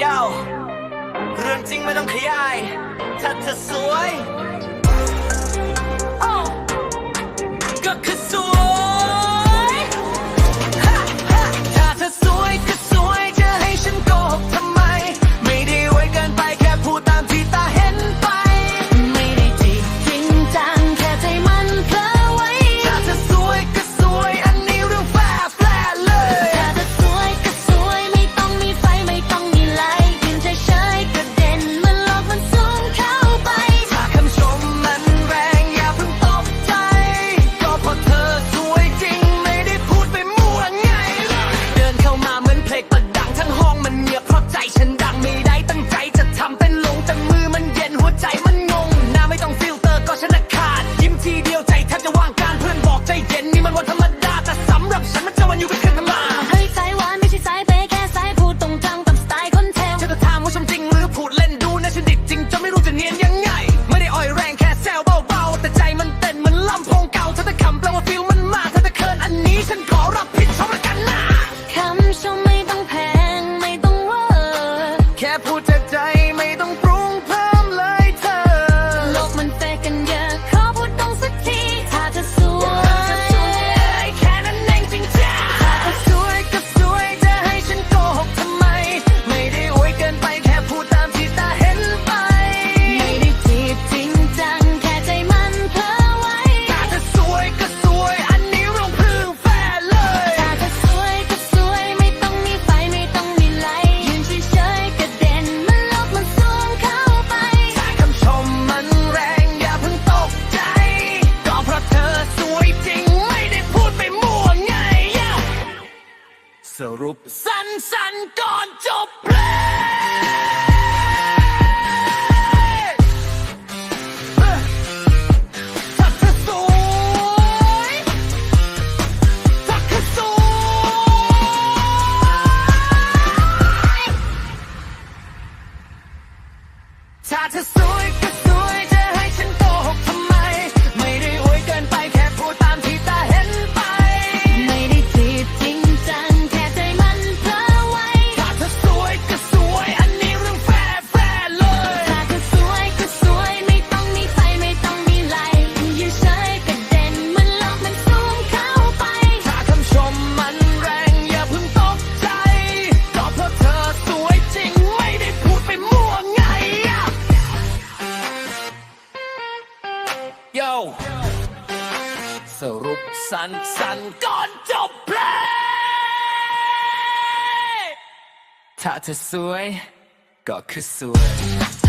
Yo เรื่องจริงไม่ต้องขยาย ไม่ต้องปรุง รุป สั้นๆก่อนจบเพลงถ้าเธอสวย สรุปสั้นสันก่อนจบเพลงถ้าเธอสวย ก็คือสวย